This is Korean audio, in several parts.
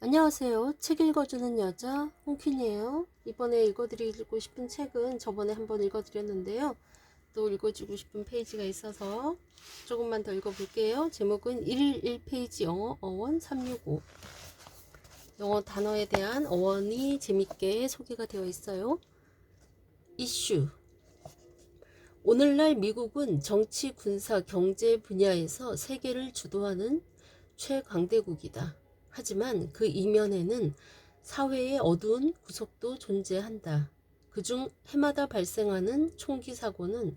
안녕하세요. 책 읽어주는 여자 홍퀸이에요. 이번에 읽어드리고 싶은 책은 저번에 한번 읽어드렸는데요. 또 읽어주고 싶은 페이지가 있어서 조금만 더 읽어볼게요. 제목은 1일 1페이지 영어 어원 365 영어 단어에 대한 어원이 재밌게 소개가 되어 있어요. 이슈 오늘날 미국은 정치, 군사, 경제 분야에서 세계를 주도하는 최강대국이다. 하지만 그 이면에는 사회의 어두운 구석도 존재한다. 그중 해마다 발생하는 총기 사고는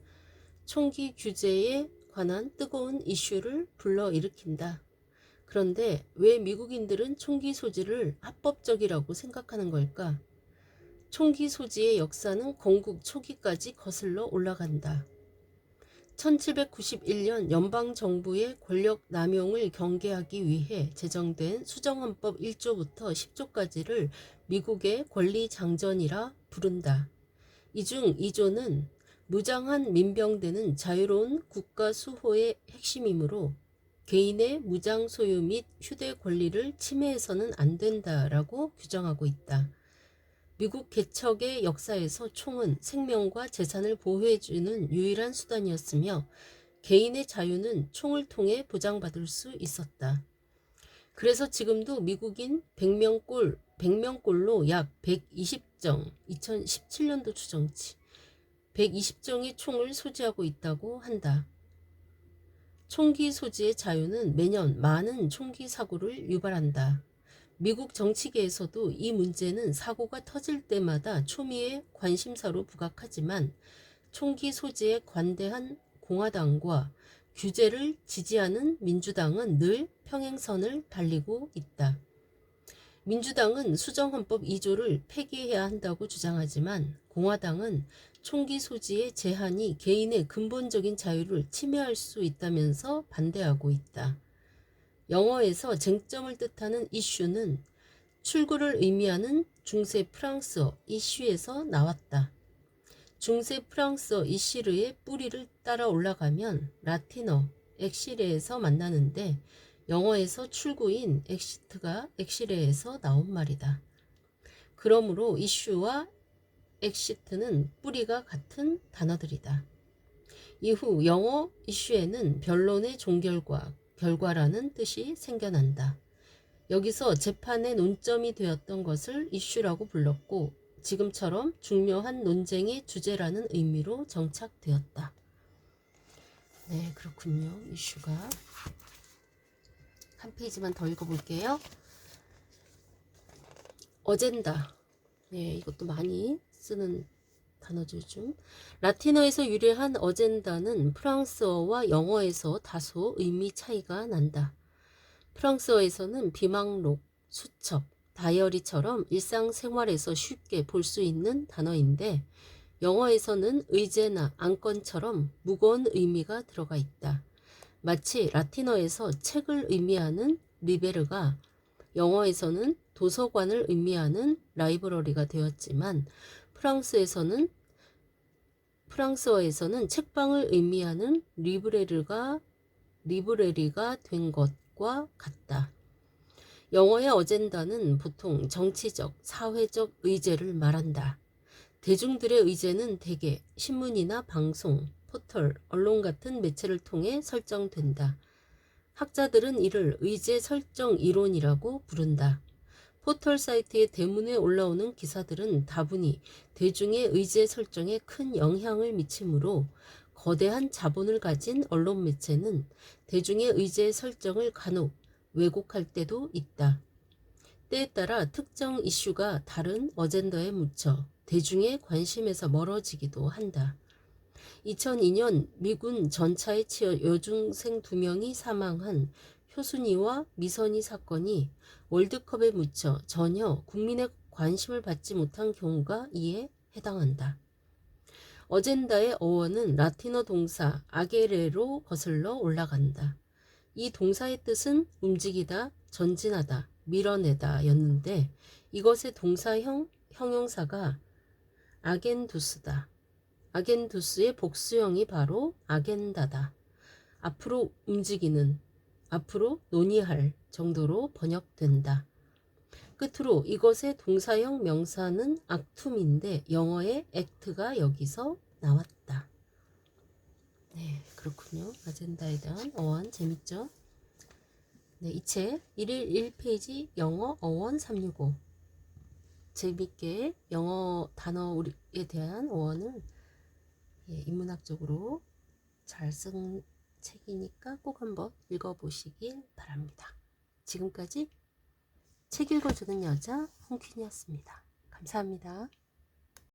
총기 규제에 관한 뜨거운 이슈를 불러일으킨다. 그런데 왜 미국인들은 총기 소지를 합법적이라고 생각하는 걸까? 총기 소지의 역사는 건국 초기까지 거슬러 올라간다. 1791년 연방정부의 권력 남용을 경계하기 위해 제정된 수정헌법 1조부터 10조까지를 미국의 권리장전이라 부른다. 이 중 2조는 무장한 민병대는 자유로운 국가 수호의 핵심이므로 개인의 무장 소유 및 휴대 권리를 침해해서는 안 된다라고 규정하고 있다. 미국 개척의 역사에서 총은 생명과 재산을 보호해주는 유일한 수단이었으며 개인의 자유는 총을 통해 보장받을 수 있었다. 그래서 지금도 미국인 100명꼴, 100명꼴로 약 120정, 2017년도 추정치, 120정의 총을 소지하고 있다고 한다. 총기 소지의 자유는 매년 많은 총기 사고를 유발한다. 미국 정치계에서도 이 문제는 사고가 터질 때마다 초미의 관심사로 부각하지만 총기 소지에 관대한 공화당과 규제를 지지하는 민주당은 늘 평행선을 달리고 있다. 민주당은 수정헌법 2조를 폐기해야 한다고 주장하지만 공화당은 총기 소지의 제한이 개인의 근본적인 자유를 침해할 수 있다면서 반대하고 있다. 영어에서 쟁점을 뜻하는 이슈는 출구를 의미하는 중세 프랑스어 이슈에서 나왔다. 중세 프랑스어 이시르의 뿌리를 따라 올라가면 라틴어 엑시레에서 만나는데 영어에서 출구인 엑시트가 엑시레에서 나온 말이다. 그러므로 이슈와 엑시트는 뿌리가 같은 단어들이다. 이후 영어 이슈에는 변론의 종결과 결과라는 뜻이 생겨난다. 여기서 재판의 논점이 되었던 것을 이슈라고 불렀고 지금처럼 중요한 논쟁의 주제라는 의미로 정착되었다. 네, 그렇군요. 이슈가 한 페이지만 더 읽어볼게요. 어젠다. 네, 이것도 많이 쓰는 단어죠 중 라틴어에서 유래한 어젠다는 프랑스어와 영어에서 다소 의미 차이가 난다. 프랑스어에서는 비망록, 수첩, 다이어리처럼 일상생활에서 쉽게 볼 수 있는 단어인데 영어에서는 의제나 안건처럼 무거운 의미가 들어가 있다. 마치 라틴어에서 책을 의미하는 리베르가 영어에서는 도서관을 의미하는 라이브러리가 되었지만 프랑스에서는 프랑스어에서는 책방을 의미하는 리브레르가 리브레리가 된 것과 같다. 영어의 어젠다는 보통 정치적, 사회적 의제를 말한다. 대중들의 의제는 대개 신문이나 방송, 포털, 언론 같은 매체를 통해 설정된다. 학자들은 이를 의제 설정 이론이라고 부른다. 포털 사이트의 대문에 올라오는 기사들은 다분히 대중의 의제 설정에 큰 영향을 미치므로 거대한 자본을 가진 언론 매체는 대중의 의제 설정을 간혹 왜곡할 때도 있다. 때에 따라 특정 이슈가 다른 어젠더에 묻혀 대중의 관심에서 멀어지기도 한다. 2002년 미군 전차에 치여 여중생 두 명이 사망한 효순이와 미선이 사건이 월드컵에 묻혀 전혀 국민의 관심을 받지 못한 경우가 이에 해당한다. 어젠다의 어원은 라틴어 동사 아게레로 거슬러 올라간다. 이 동사의 뜻은 움직이다, 전진하다, 밀어내다 였는데 이것의 동사형 형용사가 아겐두스다. 아겐두스의 복수형이 바로 아겐다다. 앞으로 움직이는, 앞으로 논의할 정도로 번역된다. 끝으로 이것의 동사형 명사는 actum인데 영어의 act가 여기서 나왔다. 네, 그렇군요. 아젠다에 대한 어원 재밌죠? 네, 이 책 1일 1페이지 영어 어원 365 재밌게 영어 단어에 대한 어원을 예, 인문학적으로 잘 쓴 책이니까 꼭 한번 읽어보시길 바랍니다. 지금까지 책 읽어주는 여자 홍퀸이었습니다. 감사합니다.